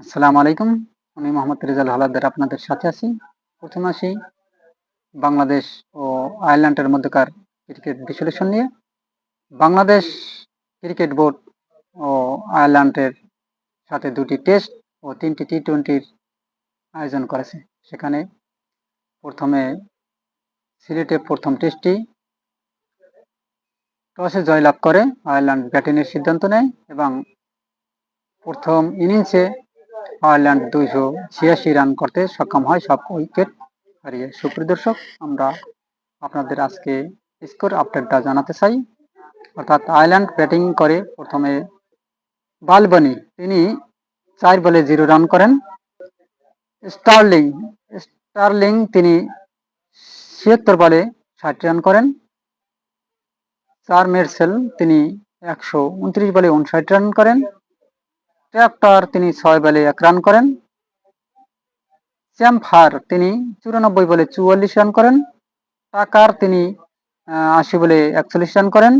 আসসালামু আলাইকুম। আমি মোহাম্মদ রেজাল হালাদার আপনাদের সাথে আছি। প্রথমে আসি বাংলাদেশ ও আয়ারল্যান্ডের মধ্যকার ক্রিকেট বিশ্লেষণ নিয়ে। বাংলাদেশ ক্রিকেট বোর্ড ও আয়ারল্যান্ডের সাথে দুটি টেস্ট ও তিনটি টি টোয়েন্টির আয়োজন করেছে। সেখানে প্রথমে সিলেটে প্রথম টেস্টটি টসে জয়লাভ করে। আয়ারল্যান্ড ব্যাটিংয়ের সিদ্ধান্ত নেয় এবং প্রথম ইনিংসে আয়ারল্যান্ড দুইশো ছিয়াশি রান করতে সক্ষম হয় সব উইকেট হারিয়ে। সুপ্রিয় দর্শক, আমরা আপনাদের আজকে স্কোর আপডেটটা জানাতে চাই। অর্থাৎ আয়ারল্যান্ড ব্যাটিং করে প্রথমে বালবনি, তিনি চার বলে জিরো রান করেন। স্টার্লিং স্টার্লিং তিনি ছিয়াত্তর বলে ষাট রান করেন। চার মেরসেল তিনি একশো উনত্রিশ বলে উনষাট রান করেন। ট্র্যাক্টর তিনি ছয় বলে এক রান করেন। চ্যাম্পার তিনি চুরানব্বই বলে চুয়াল্লিশ রান করেন। টাকার তিনি আশি বলে একচল্লিশ রান করেন।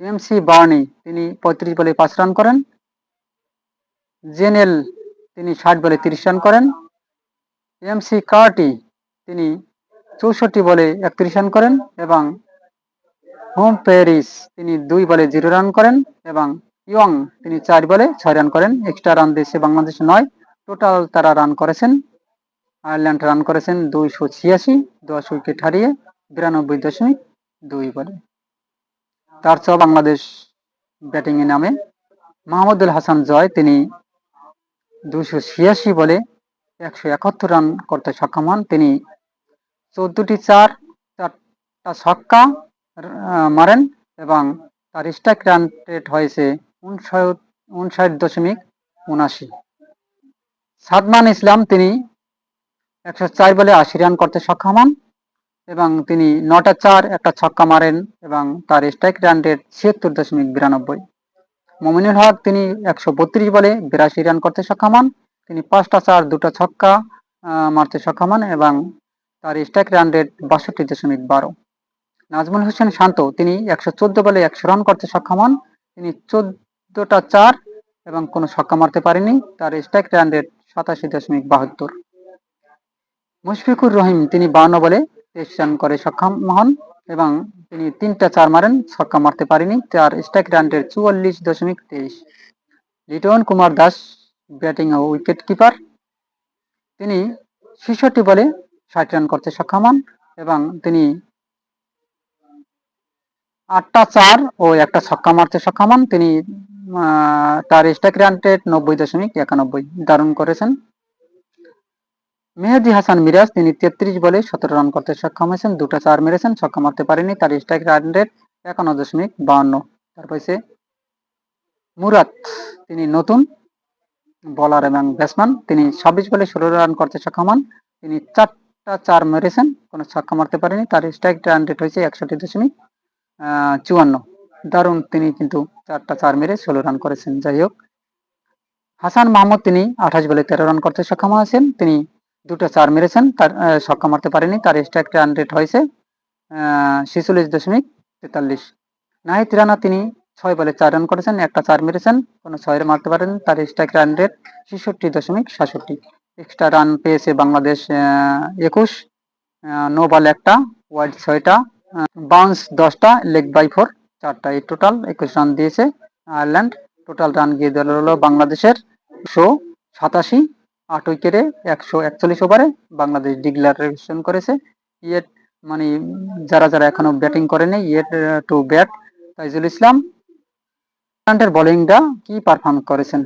এমসি বার্নি তিনি পঁয়ত্রিশ বলে পাঁচ রান করেন। জেনেল তিনি ষাট বলে তিরিশ রান করেন। এমসি কার্টি তিনি চৌষট্টি বলে একত্রিশ রান করেন এবং হোম প্যারিস তিনি দুই বলে জিরো রান করেন এবং ইয়ং, তিনি চার বলে ছয় রান করেন। এক্সট্রা রান দিয়েছে বাংলাদেশ নয়। টোটাল তারা রান করেছেন। আয়ারল্যান্ড রান করেছেন দুইশো ছিয়াশি, দশ উইকেট হারিয়ে বিরানব্বই দশমিক দুই বলে। তার চেয়ে বাংলাদেশ ব্যাটিং এ নামে। মাহমুদুল হাসান জয়, তিনি দুশো ছিয়াশি বলে একশো একাত্তর রান করতে সক্ষম হন। তিনি চোদ্দটি চার, চারটা ছক্কা মারেন এবং তার স্ট্রাইক রান রেট হয়েছে উনষাট দশমিক উনাশি সাদমান ইসলাম, তিনি একশো চার বলে আশি রান করতে সক্ষম হন এবং তিনি নটা চার, একটা ছক্কা মারেন এবং তার স্ট্রাইক রান রেট ছিয়াত্তর দশমিক বিরানব্বই। মমিনুল হক, তিনি একশো বত্রিশ বলে বিরাশি রান করতে সক্ষম হন। তিনি পাঁচটা চার, দুটো ছক্কা মারতে সক্ষম হন এবং তার স্ট্রাইক রান রেট বাষট্টি দশমিক বারো। নাজমুল হোসেন শান্ত, তিনি একশো চোদ্দ বলে একশো রান করতে সক্ষম হন। তিনি চোদ্দটা চার এবং কোনো ছক্কা মারতে পারেনি। তার স্ট্রাইক রান রেট সাতাশি দশমিক বাহাত্তর। মুশফিকুর রহিম, তিনি বাউন্ন বলে তেইশ রান করে সক্ষম হন এবং তিনি তিনটা চার মারেন, ছক্কা মারতে পারেনি। তার স্ট্রাইক রান রেট চুয়াল্লিশ দশমিক তেইশ। লিটন কুমার দাস ব্যাটিং ও উইকেট কিপার তিনি ছেষট্টি বলে ষাট রান করতে সক্ষম হন এবং তিনি আটটা চার ও একটা ছক্কা মারতে সক্ষম হন। তিনি তার স্ট্রাইক রান নব্বই দশমিক একানব্বই দারুণ করেছেন মেহেদি হাসান মিরাজ। তিনি তেত্রিশ বলে সতেরো রান করতে সক্ষম হয়েছেন, দুটো চার মেরেছেন, ছক্কা মারতে পারেনি। তার স্ট্রাইক রান রেট একান্ন দশমিক বাউন্ন। তারপর হচ্ছে মুরাত তিনি নতুন বলার এবং ব্যাটসম্যান তিনি ছাব্বিশ বলে ষোলো রান করতে সক্ষম হন। তিনি চারটা চার মেরেছেন, কোনো ছক্কা মারতে পারেনি। তার স্ট্রাইক রান রেট হয়েছে একষট্টি দশমিক চুয়ান্ন। দারুণ তিনি কিন্তু চারটা চার মেরে ষোলো রান করেছেন। যাই হোক, হাসান মাহমুদ তিনি আঠাশ বলে তেরো রান করতে সক্ষম হয়েছেন। তিনি দুটো চার মেরেছেন, তার সক্ষম মারতে পারেনি। তার স্ট্রাইক রান রেট হয়েছে ছেচল্লিশ দশমিক তেতাল্লিশ। নাহিদ রানা তিনি ছয় বলে চার রান করেছেন, একটা চার মেরেছেন, কোনো ছয় মারতে পারেন তার স্ট্রাইক রান রেট ছেষট্টি দশমিক সাতষট্টি। এক্সট্রা রান পেয়েছে বাংলাদেশ একুশ নো বল একটা ওয়াইড ছয়টা বাউন্স দশটা লেগ বাই ফোর চারটা এই টোটাল একুশ রান দিয়েছে। আয়ারল্যান্ড টোটাল রান গিয়ে দিল হলো বাংলাদেশের একশো সাতাশি। আট উইকেটে একশো একচল্লিশ ওভারে বাংলাদেশ ডিক্লারেশন করেছে। ইয়েট মানে যারা যারা এখনও ব্যাটিং করেনি yet to bat Taijul Islam আয়ারল্যান্ডের বোলিংটা কি পারফর্ম করেছেন?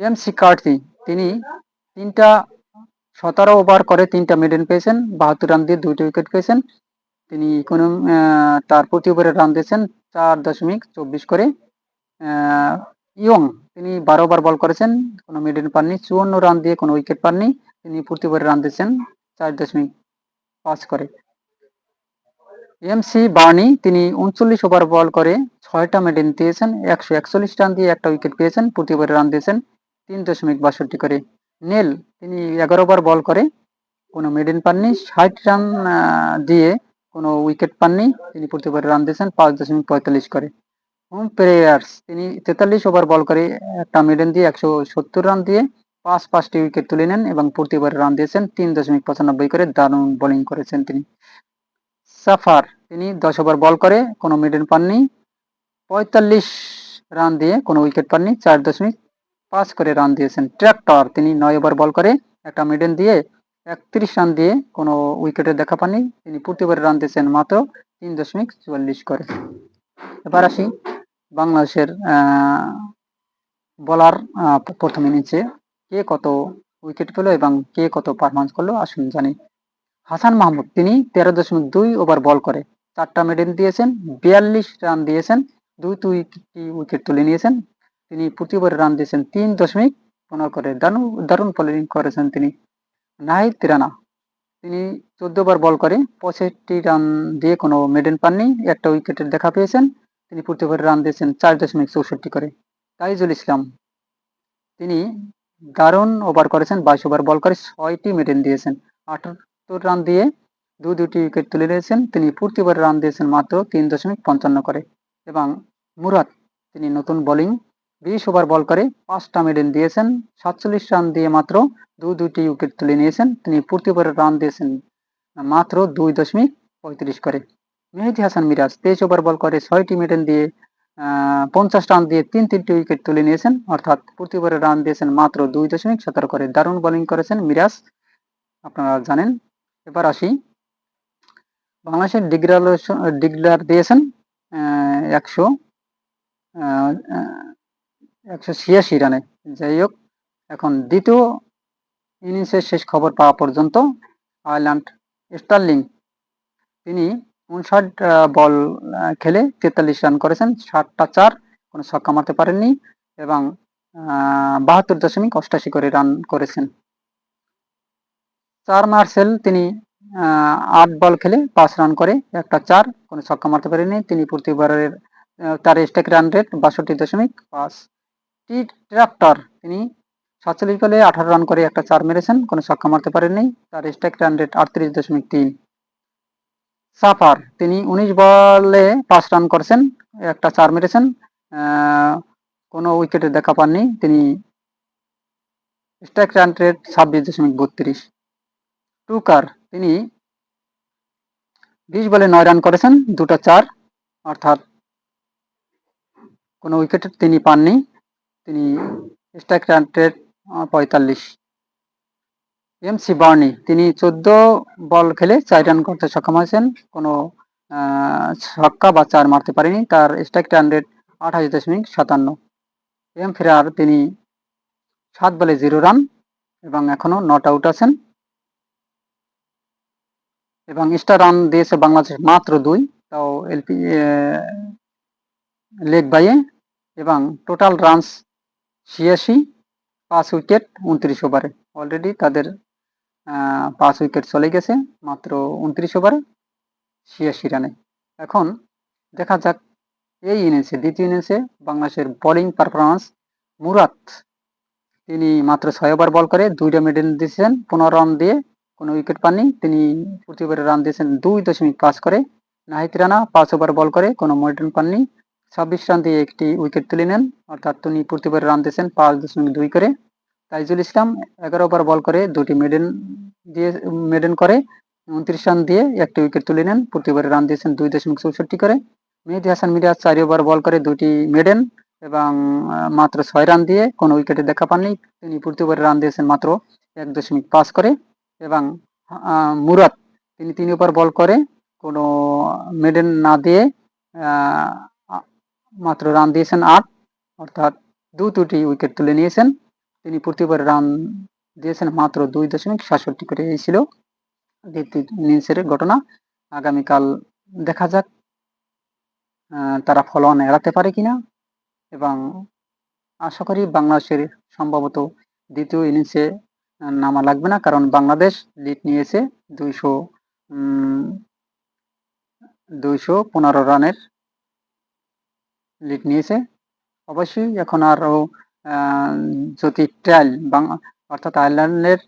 এম সি কার্তি তিনি তিনটা সতেরো ওভার করে তিনটা মিডেন পেয়েছেন, বাহাত্তর রান দিয়ে দুইটা উইকেট পেয়েছেন। তিনি কোনো তার প্রতি ওভারে রান দিয়েছেন চার দশমিক চব্বিশ করে। ইয়ং তিনি বারো ওভার বল করেছেন, কোনো মিডেন পাননি, চুয়ান্ন রান দিয়ে কোনো উইকেট পাননি, তিনি প্রতি ওভারে রান দিয়েছেন চার দশমিক পাঁচ করে। এমসি বার্নি তিনি উনচল্লিশ ওভার বল করে ছয়টা মেডেন দিয়েছেন, একশো একচল্লিশ রান দিয়ে একটা উইকেট পেয়েছেন, প্রতি ওভারে রান দিয়েছেন তিন দশমিক বাষট্টি করে। নেল তিনি এগারো ওভার বল করে কোনো মেডেন পাননি, ষাট রান দিয়ে কোনো উইকেট পাননি। তিনি প্রতি ওভারে রান দিয়েছেন, পাঁচ দশমিক পঁয়তাল্লিশ করে। হোম প্লেয়ার্স তিনি তেতাল্লিশ ওভার বল করে একটা মিডেন দিয়ে একশো সত্তর রান দিয়ে পাঁচ পাঁচটি উইকেট তুলে নেন এবং প্রতিবার রান দিয়েছেন, তিন দশমিক পঁচানব্বই করে দারুণ বোলিং করেছেন তিনি। সাফার তিনি দশ ওভার বল করে, কোনো মিডেন পাননি। পঁয়তাল্লিশ রান দিয়ে কোনো উইকেট পাননি, চার দশমিক পাঁচ করে রান দিয়েছেন। ট্র্যাক্টর তিনি নয় ওভার বল করে একটা মিডেন দিয়ে একত্রিশ রান দিয়ে কোনো উইকেটের দেখা পাননি। তিনি প্রতিবার রান দিয়েছেন মাত্র তিন দশমিক চুয়াল্লিশ করে। এবার আসি বাংলাদেশের বলার প্রথম ইনিংসে কে কত উইকেট পেল এবং কে কত পারফরমেন্স করল আসুন জানি। হাসান মাহমুদ, তিনি তেরো দশমিক দুই ওভার বল করে। চারটা মেডেল দিয়েছেন, বিয়াল্লিশ রান দিয়েছেন, দুই দুইটি উইকেট তুলে নিয়েছেন। তিনি প্রতিবার রান দিয়েছেন তিন দশমিক পনেরো করে। দারুণ দারুণ বোলিং করেছেন তিনি। নাহিদ তিরানা। তিনি চোদ্দ বার বল করে, পঁয়ষট্টি রান দিয়ে কোনো মেডেন পাননি, একটা উইকেটের দেখা পেয়েছেন। তিনি প্রতিবার রান দিয়েছেন চার দশমিক চৌষট্টি করে। তাইজুল ইসলাম, তিনি দারুণ ওভার করেছেন, বাইশ ওভার বল করে ছয়টি মেডেন দিয়েছেন। আঠাত্তর রান দিয়ে দু দুটি উইকেট তুলে নিয়েছেন। তিনি প্রতিবার রান দিয়েছেন মাত্র তিন দশমিক পঞ্চান্ন করে। এবং মুরাদ, তিনি নতুন বোলিং বিশ ওভার বল করে পাঁচটা মেডেল দিয়েছেন, সাতচল্লিশ রান দিয়ে মাত্র দু দুটি উইকেট তুলে নিয়েছেন। তিনি প্রতিবার রান দিয়েছেন মাত্র দুই দশমিক পঁয়ত্রিশ করে। মেহেদি হাসান মিরাজ তেইশ ওভার বল করে ছয়টি মেডেল দিয়ে পঞ্চাশ রান দিয়ে তিন তিনটি উইকেট তুলে নিয়েছেন। অর্থাৎ প্রতিবারে রান দিয়েছেন মাত্র দুই দশমিক সতেরো করে। দারুণ বোলিং করেছেন মিরাজ। আপনারা জানেন। এবার আসি। বাংলাদেশের ডিগ্রার ডিগ্রার দিয়েছেন একশো একশো ছিয়াশি রানে। যাই হোক, এখন দ্বিতীয় ইনিংসের শেষ খবর পাওয়া পর্যন্ত আয়ারল্যান্ড স্টার্লিং, তিনি উনষাট বল খেলে তেতাল্লিশ রান করেছেন ষাটটা চার, কোনো ছক্কা মারতে পারেননি এবং বাহাত্তর দশমিক অষ্টাশি করে রান করেছেন। চার মার্সেল তিনি আট বল খেলে পাঁচ রান করে, একটা চার, কোনো ছক্কা মারতে পারেনি তিনি প্রতিবারের তার স্টেক রান রেট বাষট্টি দশমিক পাঁচ টি ট্রাক্টর তিনি সাতচল্লিশ বলে আঠারো রান করে একটা চার মেরেছেন, কোনো ছক্কা মারতে পারেননি। তার স্টেক রান রেট আটত্রিশ দশমিক তিন। সাফার তিনি উনিশ বলে পাঁচ রান করেছেন, একটা চার মেরেছেন কোনো উইকেটে দেখা পাননি। তিনি স্ট্রাইক রান রেট ছাব্বিশ দশমিক বত্রিশ। টুকার তিনি বিশ বলে নয় রান করেছেন, দুটো চার, অর্থাৎ কোনো উইকেট তিনি পাননি। তিনি স্ট্রাইক রেট পঁয়তাল্লিশ। এম সি বার্নি, তিনি চোদ্দ বল খেলে চার রান করতে সক্ষম হয়েছেন। কোনো ছক্কা বা চার মারতে পারেনি। তার স্ট্রাইক রান রেট আঠাশ দশমিক সাতান্ন। এম ফেরার, তিনি সাত বলে জিরো রান এবং এখনও নট আউট আছেন। এবং স্টার রান দিয়েছে বাংলাদেশ মাত্র দুই, তাও এলপি লেগ বাইয়ে। এবং টোটাল রানস ছিয়াশি, পাঁচ উইকেট, উনত্রিশ ওভারে। অলরেডি তাদের পাঁচ উইকেট চলে গেছে, মাত্র উনত্রিশ ওভারে, ছিয়াশি রানে। এখন দেখা যাক এই ইনিংসে দ্বিতীয় ইনিংসে বাংলাদেশের বোলিং পারফরমেন্স মুরাদ। তিনি মাত্র ছয় ওভার বল করে দুইটা মিডল দিয়েছেন, পনেরো রান দিয়ে কোনো উইকেট পাননি। তিনি প্রতিবারে রান দিয়েছেন দুই দশমিক পাঁচ করে। নাহিদ রানা পাঁচ ওভার বল করে, কোনো মিডল পাননি। ছাব্বিশ রান দিয়ে একটি উইকেট তুলে নেন। অর্থাৎ তিনি প্রতিবারে রান দিয়েছেন পাঁচ দশমিক দুই করে। তাইজুল ইসলাম এগারো ওভার বল করে, দুটি মেডেন দিয়ে মেডেন করে, উনত্রিশ রান দিয়ে একটি উইকেট তুলে নেন। প্রতিবারে রান দিয়েছেন দুই দশমিক চৌষট্টি করে। মেহেদি হাসান মিরাজ চারি ওভার বল করে, দুটি মেডেন এবং মাত্র ছয় রান দিয়ে কোনো উইকেটে দেখা পাননি। তিনি প্রতিবারে রান দিয়েছেন মাত্র এক দশমিক পাঁচ করে এবং মুরাদ, তিনি তিন ওভার বল করে, কোনো মেডেন না দিয়ে মাত্র রান দিয়েছেন আট, অর্থাৎ দু দুটি উইকেট তুলে নিয়েছেন। তিনি প্রতিবার রান দিয়েছেন মাত্র দুই দশমিক সাতষট্টি করে, এই ছিল দ্বিতীয় ইনিংসের ঘটনা। আগামীকাল দেখা যাক তারা ফলন এড়াতে পারে কিনা। এবং আশা করি বাংলাদেশের সম্ভবত দ্বিতীয় ইনিংসে নামা লাগবে না, কারণ বাংলাদেশ লিড নিয়েছে দুইশো দুইশো পনেরো রানের লিড নিয়েছে। অবশ্যই এখন আরও যদি ট্রায়াল অর্থাৎ আয়ারল্যান্ডের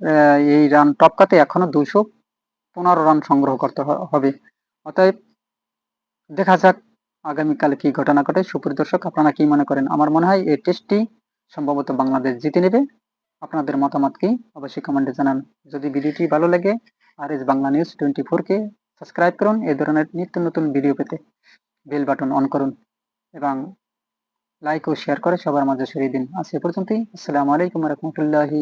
এই রান টপকাতে এখনও দুশো পনেরো রান সংগ্রহ করতে হবে। অতএব দেখা যাক আগামীকাল কি ঘটনা ঘটে। সুপরিদর্শক আপনারা কি মনে করেন? আমার মনে হয় এই টেস্টটি সম্ভবত বাংলাদেশ জিতে নেবে। আপনাদের মতামত কি? অবশ্যই কমেন্টে জানান। যদি ভিডিওটি ভালো লাগে আর এস বাংলা নিউজ টোয়েন্টি ফোরকে সাবস্ক্রাইব করুন। এই ধরনের নিত্য নতুন ভিডিও পেতে বেল বাটন অন করুন। এবং লাইক ও শেয়ার করে সবার মাঝে ছড়িয়ে দিন। আজ এ পর্যন্তই। আসসালামু আলাইকুম রহমতুল্লাহি